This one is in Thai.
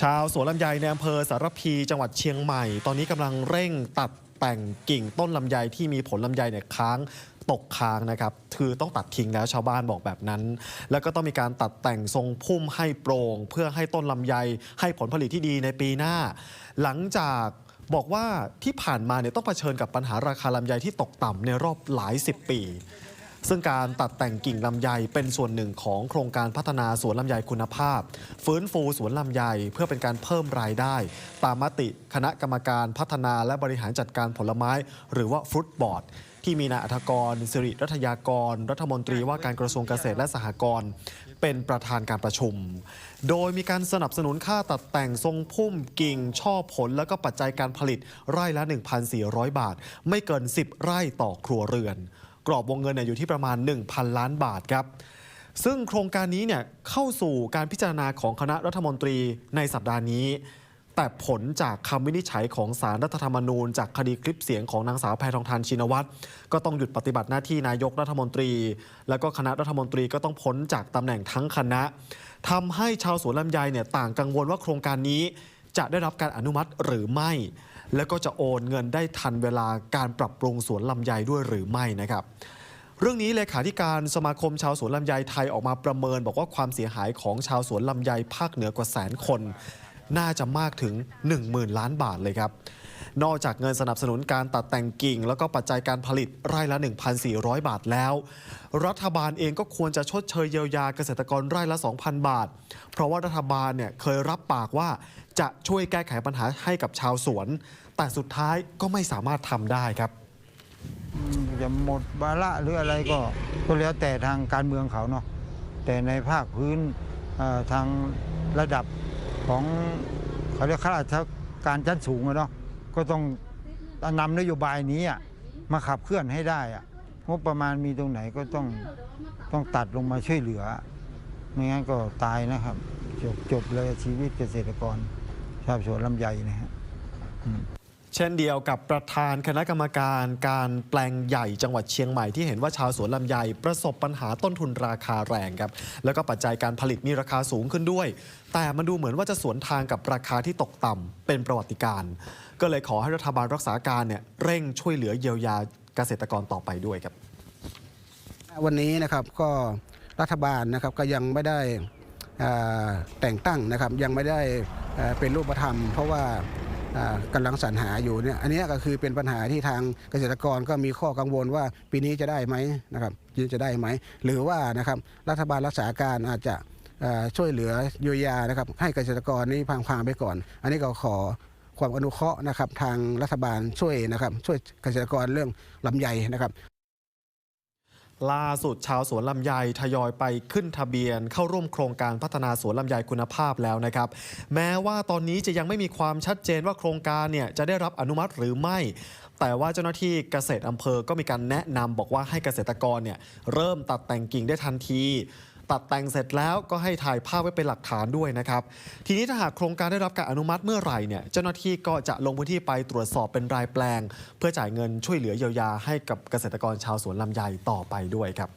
ชาวสวนลำไยในอำเภอสารพีจังหวัดเชียงใหม่ ตอนนี้กำลังเร่งตัดแต่งกิ่งต้นลำไยที่มีผลลำไยเนี่ยค้างตกค้างนะครับ คือต้องตัดทิ้งแล้วชาวบ้านบอกแบบนั้น แล้วก็ต้องมีการตัดแต่งทรงพุ่มให้โปร่งเพื่อให้ต้นลำไยให้ผลผลิตที่ดีในปีหน้า หลังจากบอกว่าที่ผ่านมาเนี่ยต้องเผชิญกับปัญหาราคาลำไยที่ตกต่ำในรอบหลายสิบปี ซึ่งการตัดแต่งกิ่งลำไยเป็นส่วนหนึ่งของโครงการพัฒนาสวนลำไยคุณภาพ ฟื้นฟูสวนลำไยเพื่อเป็นการเพิ่มรายได้ ตามมติคณะกรรมการพัฒนาและบริหารจัดการผลไม้ หรือว่าฟรุตบอร์ดที่มีนายอัธกรสิริรัตยากร รัฐมนตรีว่าการกระทรวงเกษตรและสหกรณ์เป็นประธานการประชุม โดยมีการสนับสนุนค่าตัดแต่งทรงพุ่มกิ่ง ช่อผล แล้วก็ปัจจัยการผลิตไร่ละ 1,400 บาท ไม่เกิน 10 ไร่ต่อครัวเรือน กรอบวงเงินอยู่ที่ประมาณ 1,000 ล้านบาทครับซึ่งโครงการนี้เนี่ยเข้าสู่การพิจารณาของคณะรัฐมนตรีในสัปดาห์นี้ แต่ผลจากคำวินิจฉัยของสารรัฐธรรมนูญ จากคดีคลิปเสียงของนางสาวแพทองทานชินวัตรก็ต้องหยุดปฏิบัติหน้าที่นายกรัฐมนตรี แล้วก็คณะรัฐมนตรีก็ต้องพ้นจากตำแหน่งทั้งคณะทำให้ชาวสวนลำไยเนี่ยต่างกังวลว่าโครงการนี้ จะได้รับการอนุมัติหรือไม่ แล้วก็จะโอนเงินได้ทันเวลาการปรับปรุงสวนลำไยด้วยหรือไม่นะครับ เรื่องนี้เลขาธิการสมาคมชาวสวนลำไยไทยออกมาประเมิน บอกว่าความเสียหายของชาวสวนลำไยภาคเหนือกว่าแสนคน น่าจะมากถึง10,000 ล้านบาทเลยครับ นอกจากเงินสนับสนุนการตัดแต่งกิ่ง แล้วก็ปัจจัยการผลิตไร่ละ 1,400 บาทแล้ว รัฐบาลเองก็ควรจะชดเชยเยียวยาเกษตรกรไร่ละ 2,000 บาท เพราะว่ารัฐบาลเนี่ยเคยรับปากว่าจะช่วยแก้ไขปัญหาให้กับชาวสวน แต่สุดท้ายก็ไม่สามารถทำได้ครับจะหมดวาระหรืออะไรก็ก็แล้วแต่ทางการเมืองเขาเนาะแต่ในภาคพื้นทางระดับของเขาเรียกข้าราชการชั้นสูงเนาะ ก็ต้องนำนโยบายนี้มาขับเคลื่อนให้ได้อะงบประมาณมีตรงไหนก็ต้องต้องตัดลงมาช่วยเหลือ ไม่งั้นก็ตายนะครับ จบจบเลยชีวิตเกษตรกรชาวสวนลำไยนะฮะ เช่นเดียวกับประธานคณะกรรมการการแปลงใหญ่จังหวัดเชียงใหม่ที่เห็นว่าชาวสวนลำไยประสบปัญหาต้นทุนราคาแรงครับ แล้วก็ปัจจัยการผลิตมีราคาสูงขึ้นด้วย แต่มันดูเหมือนว่าจะสวนทางกับราคาที่ตกต่ำเป็นประวัติการ ก็เลยขอให้รัฐบาลรักษาการเนี่ยเร่งช่วยเหลือเยียวยาเกษตรกรต่อไปด้วยครับ วันนี้นะครับก็รัฐบาลนะครับก็ยังไม่ได้แต่งตั้งนะครับยังไม่ได้เป็นรูปธรรม เพราะว่า กำกำลังสรรหาอยู่เนี่ยอันนี้ก็คือเป็นปัญหาที่ทางเกษตรกรก็มีข้อกังวลว่าปีนี้จะได้ไหมนะครับจะได้ไหม หรือว่านะครับรัฐบาลรักษาการอาจจะช่วยเหลือเยียวยานะครับให้เกษตรกรนี่พังๆไปก่อน อันนี้ก็ขอความอนุเคราะห์นะครับทางรัฐบาลช่วยนะครับช่วยเกษตรกรเรื่องลำไยนะครับ ล่าสุดชาวสวนลำไยทยอยไปขึ้นทะเบียน เข้าร่วมโครงการพัฒนาสวนลำไยคุณภาพแล้วนะครับ แม้ว่าตอนนี้จะยังไม่มีความชัดเจนว่าโครงการเนี่ยจะได้รับอนุมัติหรือไม่ แต่ว่าเจ้าหน้าที่เกษตรอำเภอก็มีการแนะนำบอกว่าให้เกษตรกรเนี่ยเริ่มตัดแต่งกิ่งได้ทันที ตัดแต่งเสร็จแล้วก็ให้ถ่ายภาพไว้เป็นหลักฐานด้วยนะครับ ทีนี้ถ้าหากโครงการได้รับการอนุมัติเมื่อไหร่เนี่ยเจ้าหน้าที่ก็จะลงพื้นที่ไปตรวจสอบเป็นรายแปลง เพื่อจ่ายเงินช่วยเหลือเยียวยาให้กับเกษตรกรชาวสวนลำไยต่อไปด้วยครับ